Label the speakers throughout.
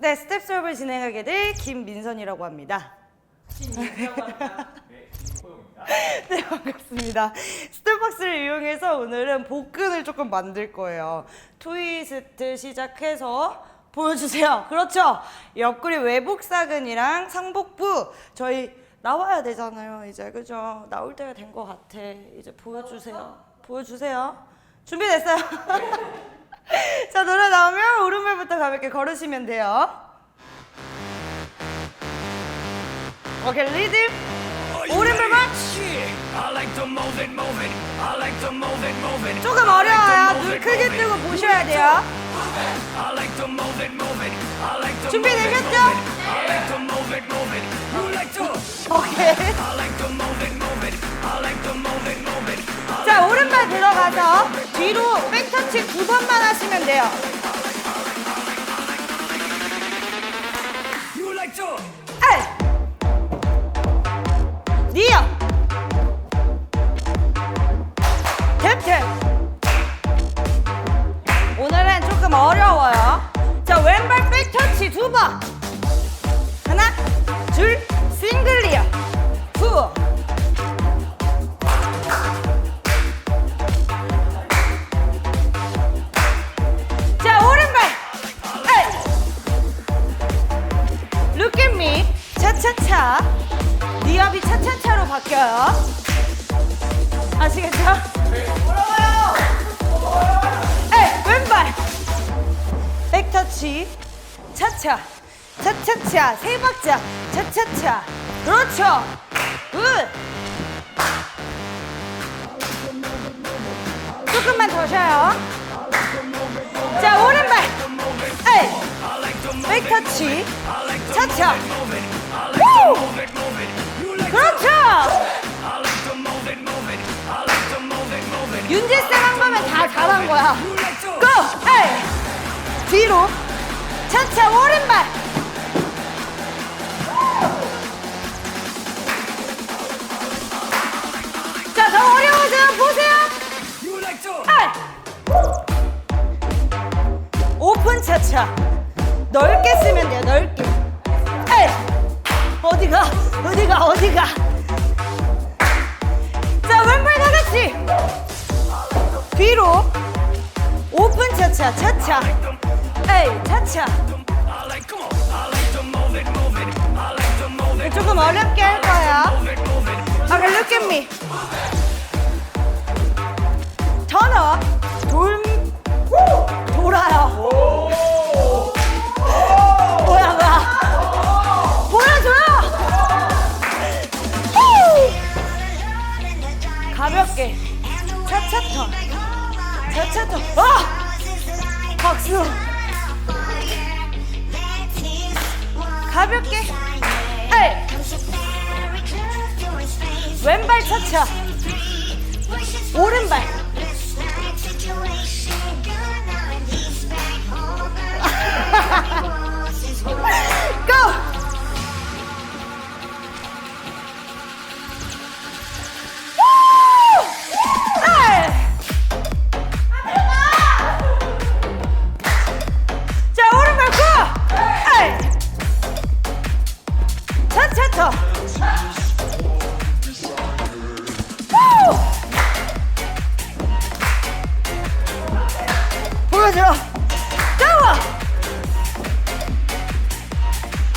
Speaker 1: 네, 스텝 수업을 진행하게 될 김민선이라고 합니다. 네, 반갑습니다. 스텝박스를 이용해서 오늘은 복근을 조금 만들 거예요. 트위스트 시작해서 보여주세요. 그렇죠? 옆구리 외복사근이랑 상복부 저희 나와야 되잖아요. 이제 그죠? 나올 때가 된 것 같아. 이제 보여주세요. 보여주세요. 준비됐어요? 자 노래 나오면 오른발부터 가볍게 걸으시면 돼요. 오케이 리듬 오른발만. 조금 어려워요. 눈 크게 뜨고 보셔야 돼요. 준비되셨죠? 오케이. 자 오른발 들어가서 뒤로 백터치 두 번만 하시면 돼요. 니어. 탭탭. 오늘은 조금 어려워요. 자 왼발 백터치 두 번. 차차차. 니압이 차차차로 바뀌어요. 아시겠죠? 왼발. 백터치. 차차. 차차차. 세 박자. 차차차. 그렇죠. 굿. 조금만 더 쉬어요. 자, 오른발. 에이. 백터치. 차차. 후! 그렇죠. 윤재쌤 한 거면 다 잘한 거야. 고! 에이! 뒤로. 차차 오른발. 자, 더 어려워져요. 보세요. 오픈 차차. 넓게 쓰면 돼요. 넓게. 에이! 어디가? 어디가? 어디가? 자, 왼발 다 같이. 뒤로. 오픈 차차. 차차. 에이, 차차. 조금 어렵게 할 거야. Okay, look at me. Turn up. 돌, 돌아요. 가볍게. 에이. 왼발 차차. 오른발. 보여줘. 나와.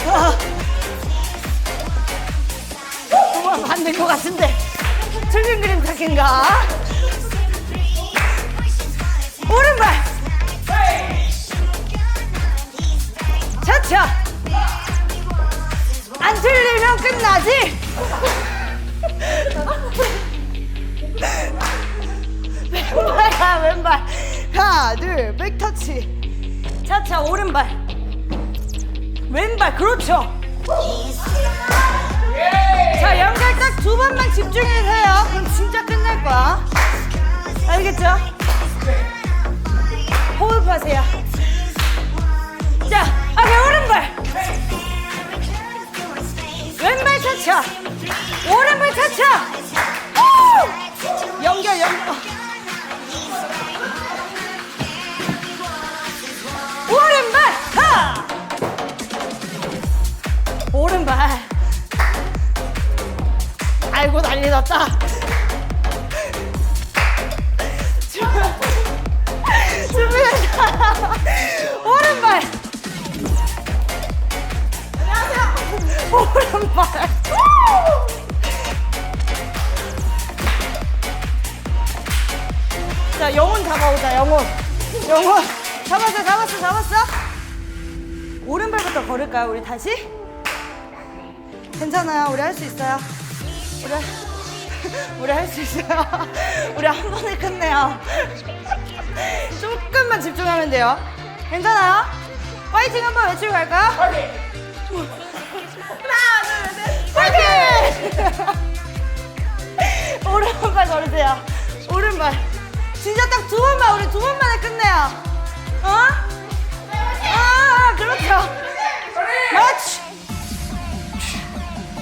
Speaker 1: 아. 우와, 맞는 것 같은데. 틀린 그림 찾긴가? 오른발. 차차. 안 틀리면 끝나지. 하나 둘 백터치. 차차 오른발. 왼발 그렇죠. 자 연결 딱 두 번만 집중해서요. 그럼 진짜 끝날 거야. 알겠죠? 호흡하세요. 자, 오케이 오른발. 왼발 차차. 오른발 차차. 우! 연결 연결. 오른발. 아이고 난리 났다. 준비됐다. 오른발. 안녕하세요 오른발. 자 영혼 잡아오자 영혼. 영혼. 잡았어 잡았어 잡았어. 오른발부터 걸을까요 우리 다시? 괜찮아요. 우리 할 수 있어요. 우리, 우리 할 수 있어요. 우리 한 번에 끝내요. 조금만 집중하면 돼요. 괜찮아요? 파이팅 한번 외치고 갈까요? 하나, 둘, 셋. 파이팅! 오른발 걸으세요. 오른발. 진짜 딱 두 번만, 우리 두 번만에 끝내요. 어? 아, 그렇죠.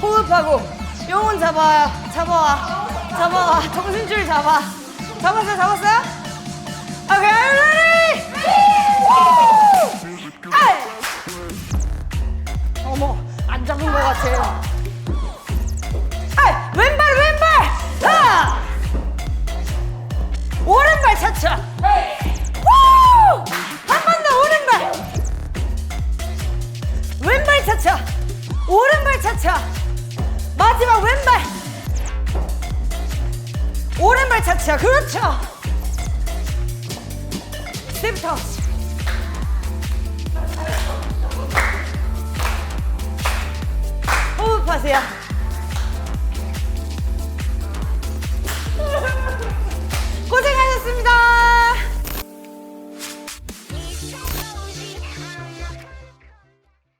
Speaker 1: 호흡하고 영혼 잡아요. 잡아와. 잡아와. 정신줄 잡아. 잡았어요? 잡았어요? 오케이, ready? 아이! 어머, 안 잡은 것 같아요. 발 차차! 그렇죠! 스텝 터치! 호흡하세요.